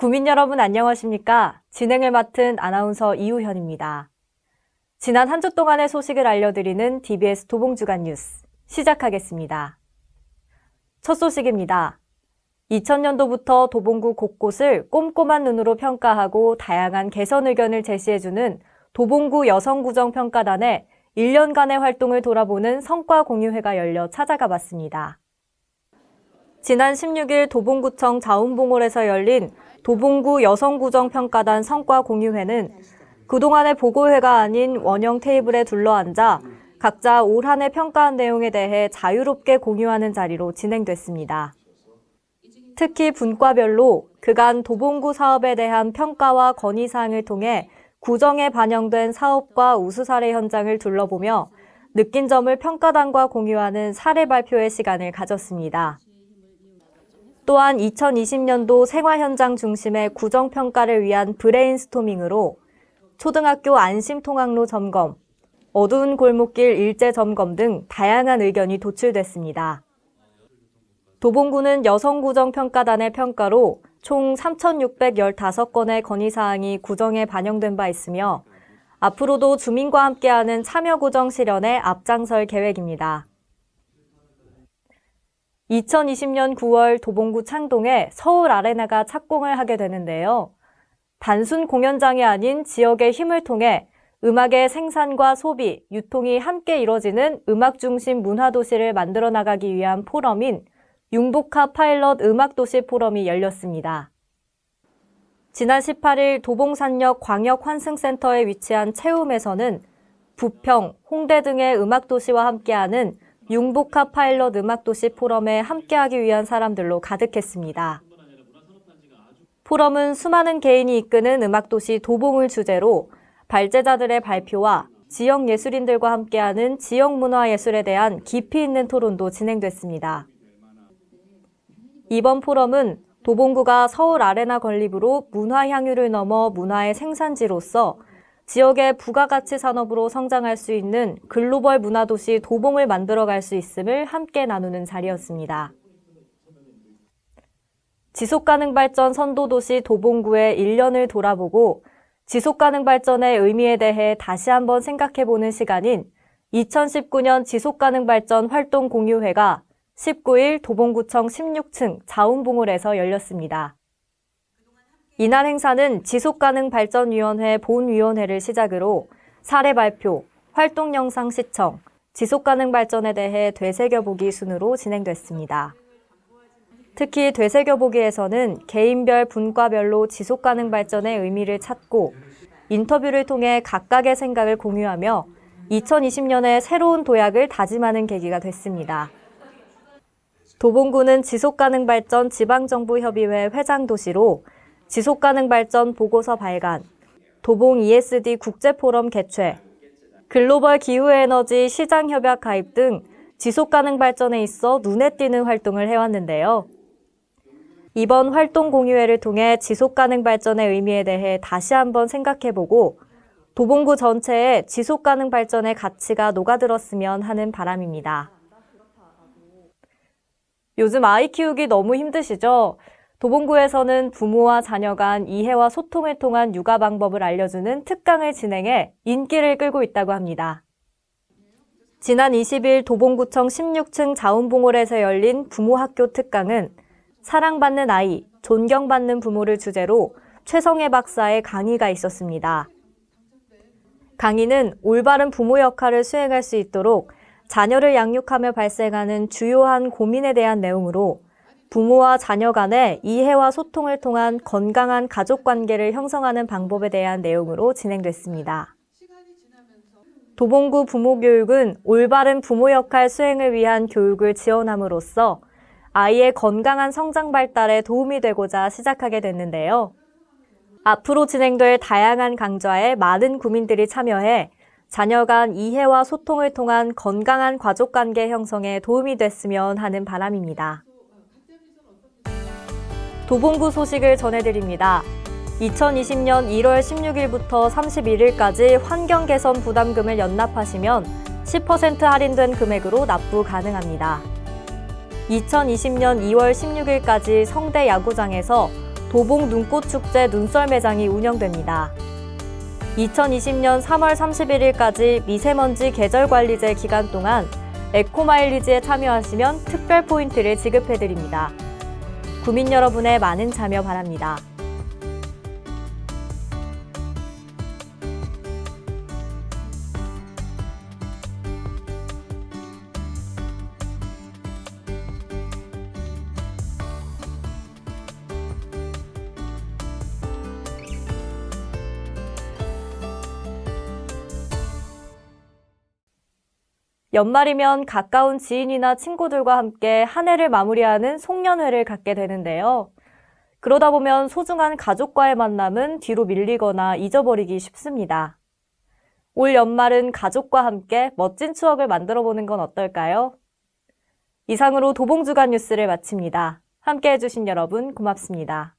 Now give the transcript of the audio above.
구민 여러분 안녕하십니까? 진행을 맡은 아나운서 이우현입니다. 지난 한 주 동안의 소식을 알려드리는 DBS 도봉주간 뉴스 시작하겠습니다. 첫 소식입니다. 2000년도부터 도봉구 곳곳을 꼼꼼한 눈으로 평가하고 다양한 개선 의견을 제시해주는 도봉구 여성구정평가단의 1년간의 활동을 돌아보는 성과 공유회가 열려 찾아가 봤습니다. 지난 16일 도봉구청 자운봉홀에서 열린 도봉구 여성구정평가단 성과 공유회는 그동안의 보고회가 아닌 원형 테이블에 둘러앉아 각자 올 한 해 평가한 내용에 대해 자유롭게 공유하는 자리로 진행됐습니다. 특히 분과별로 그간 도봉구 사업에 대한 평가와 건의사항을 통해 구정에 반영된 사업과 우수 사례 현장을 둘러보며 느낀 점을 평가단과 공유하는 사례 발표의 시간을 가졌습니다. 또한 2020년도 생활 현장 중심의 구정 평가를 위한 브레인스토밍으로 초등학교 안심 통학로 점검, 어두운 골목길 일제 점검 등 다양한 의견이 도출됐습니다. 도봉구는 여성구정평가단의 평가로 총 3,615건의 건의사항이 구정에 반영된 바 있으며 앞으로도 주민과 함께하는 참여구정 실현에 앞장설 계획입니다. 2020년 9월 도봉구 창동에 서울 아레나가 착공을 하게 되는데요. 단순 공연장이 아닌 지역의 힘을 통해 음악의 생산과 소비, 유통이 함께 이뤄지는 음악 중심 문화 도시를 만들어 나가기 위한 포럼인 융복합 파일럿 음악 도시 포럼이 열렸습니다. 지난 18일 도봉산역 광역환승센터에 위치한 체움에서는 부평, 홍대 등의 음악 도시와 함께하는 융복합 파일럿 음악도시 포럼에 함께하기 위한 사람들로 가득했습니다. 포럼은 수많은 개인이 이끄는 음악도시 도봉을 주제로 발제자들의 발표와 지역 예술인들과 함께하는 지역 문화 예술에 대한 깊이 있는 토론도 진행됐습니다. 이번 포럼은 도봉구가 서울 아레나 건립으로 문화 향유를 넘어 문화의 생산지로서 지역의 부가가치 산업으로 성장할 수 있는 글로벌 문화도시 도봉을 만들어갈 수 있음을 함께 나누는 자리였습니다. 지속가능 발전 선도도시 도봉구의 1년을 돌아보고 지속가능 발전의 의미에 대해 다시 한번 생각해보는 시간인 2019년 지속가능 발전 활동 공유회가 19일 도봉구청 16층 자운봉홀에서 열렸습니다. 이날 행사는 지속가능발전위원회 본위원회를 시작으로 사례 발표, 활동 영상 시청, 지속가능 발전에 대해 되새겨보기 순으로 진행됐습니다. 특히 되새겨보기에서는 개인별 분과별로 지속가능 발전의 의미를 찾고 인터뷰를 통해 각각의 생각을 공유하며 2020년에 새로운 도약을 다짐하는 계기가 됐습니다. 도봉구는 지속가능 발전 지방정부협의회 회장 도시로 지속가능 발전 보고서 발간, 도봉 ESD 국제포럼 개최, 글로벌 기후에너지 시장협약 가입 등 지속가능 발전에 있어 눈에 띄는 활동을 해왔는데요. 이번 활동 공유회를 통해 지속가능 발전의 의미에 대해 다시 한번 생각해보고 도봉구 전체에 지속가능 발전의 가치가 녹아들었으면 하는 바람입니다. 요즘 아이 키우기 너무 힘드시죠? 도봉구에서는 부모와 자녀 간 이해와 소통을 통한 육아 방법을 알려주는 특강을 진행해 인기를 끌고 있다고 합니다. 지난 20일 도봉구청 16층 자운봉홀에서 열린 부모학교 특강은 사랑받는 아이, 존경받는 부모를 주제로 최성애 박사의 강의가 있었습니다. 강의는 올바른 부모 역할을 수행할 수 있도록 자녀를 양육하며 발생하는 주요한 고민에 대한 내용으로 부모와 자녀 간의 이해와 소통을 통한 건강한 가족 관계를 형성하는 방법에 대한 내용으로 진행됐습니다. 도봉구 부모 교육은 올바른 부모 역할 수행을 위한 교육을 지원함으로써 아이의 건강한 성장 발달에 도움이 되고자 시작하게 됐는데요. 앞으로 진행될 다양한 강좌에 많은 구민들이 참여해 자녀 간 이해와 소통을 통한 건강한 가족 관계 형성에 도움이 됐으면 하는 바람입니다. 도봉구 소식을 전해드립니다. 2020년 1월 16일부터 31일까지 환경 개선 부담금을 연납하시면 10% 할인된 금액으로 납부 가능합니다. 2020년 2월 16일까지 성대 야구장에서 도봉 눈꽃축제 눈썰 매장이 운영됩니다. 2020년 3월 31일까지 미세먼지 계절관리제 기간 동안 에코마일리지에 참여하시면 특별 포인트를 지급해드립니다. 구민 여러분의 많은 참여 바랍니다. 연말이면 가까운 지인이나 친구들과 함께 한 해를 마무리하는 송년회를 갖게 되는데요. 그러다 보면 소중한 가족과의 만남은 뒤로 밀리거나 잊어버리기 쉽습니다. 올 연말은 가족과 함께 멋진 추억을 만들어 보는 건 어떨까요? 이상으로 도봉주간 뉴스를 마칩니다. 함께 해주신 여러분 고맙습니다.